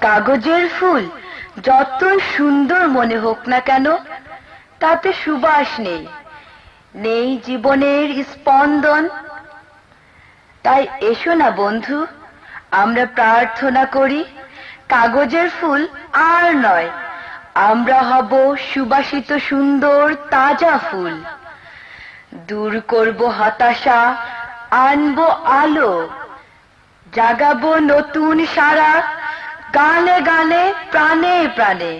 কাগজের ফুল, যত সুন্দর মনে হোক না কেন, তাতে সুবাস নেই। নেই জীবনের স্পন্দন। তাই এসো না বন্ধু, আমরা প্রার্থনা করি, কাগজের ফুল আর নয়, আমরা হব সুবাসিত সুন্দর তাজা ফুল। দূর করব হতাশা, আনব আলো, জাগাবো নতুন সারা গানে গানে প্রাণে প্রাণে।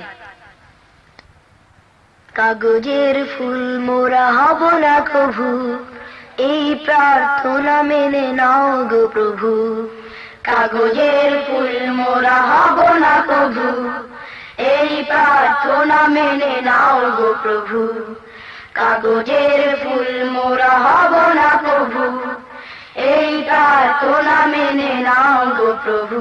কাগজের ফুল মোরা হব না কভু, এই প্রার্থনা মেনে নাও গো প্রভু। কাগজের ফুল মোরা হব না কভু, এই প্রার্থনা মেনে নাও গো প্রভু। কাগজের ফুল মোরা হব না প্রভু এই প্রার্থনা মেনে নাও গো প্রভু।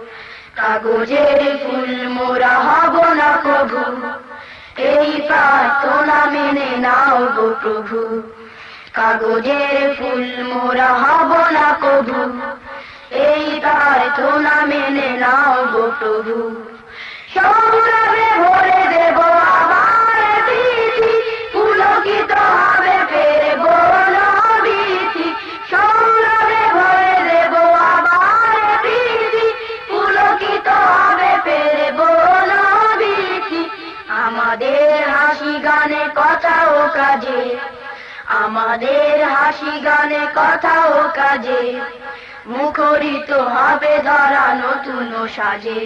কাগজের ফুল মোরা হব না প্রভু। এই প্রার্থনা মেনে নাও গো প্রভু। কাগজের ফুল মোরা হব না কভু এই প্রার্থনা মেনে নাও গো প্রভু। সৌরভে হাসি গানে কথা ও কাজে। আমাদের হাসি গানে কথা ও কাজে। মুখরিত হবে ধরা নতুন সাজে।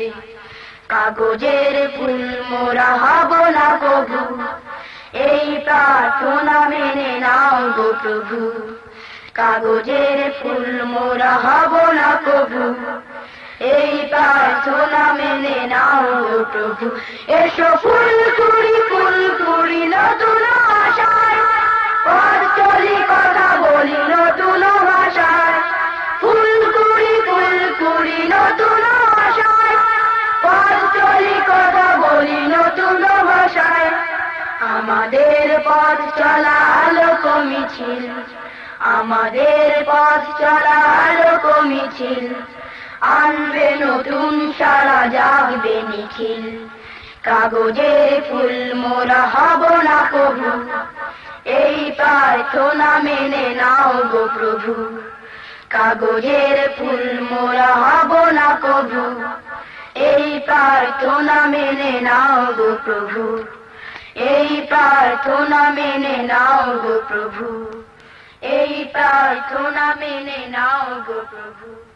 কাগজের ফুল মোরা হব না কভু এই প্রার্থনা মেনে নাও গো প্রভু। কাগজের ফুল মোরা হব না কভু এই প্রার্থনা মেনে নাও প্রভু এসো ফুল কুড়ি ফুল কুড়ি নতুন চলি, কথা বলি, নতুন ভাষায়। ফুল কুড়ি ফুল কুড়ি নতুন আশায়। পথ চলি, কথা বলি, নতুন ভাষায়। আমাদের পথ চলা আলোক আমাদের পথ চলা আলোক আনবে নতুন সারা জাগবে নিখিল। কাগজের ফুল মোরা হব না কভু এই প্রার্থনা মেনে নাও গো প্রভু। কাগজের ফুল মোরা হব না কভু এই প্রার্থনা মেনে নাও গো প্রভু। এই প্রার্থনা মেনে নাও গো প্রভু। এই প্রার্থনা মেনে নাও গো প্রভু।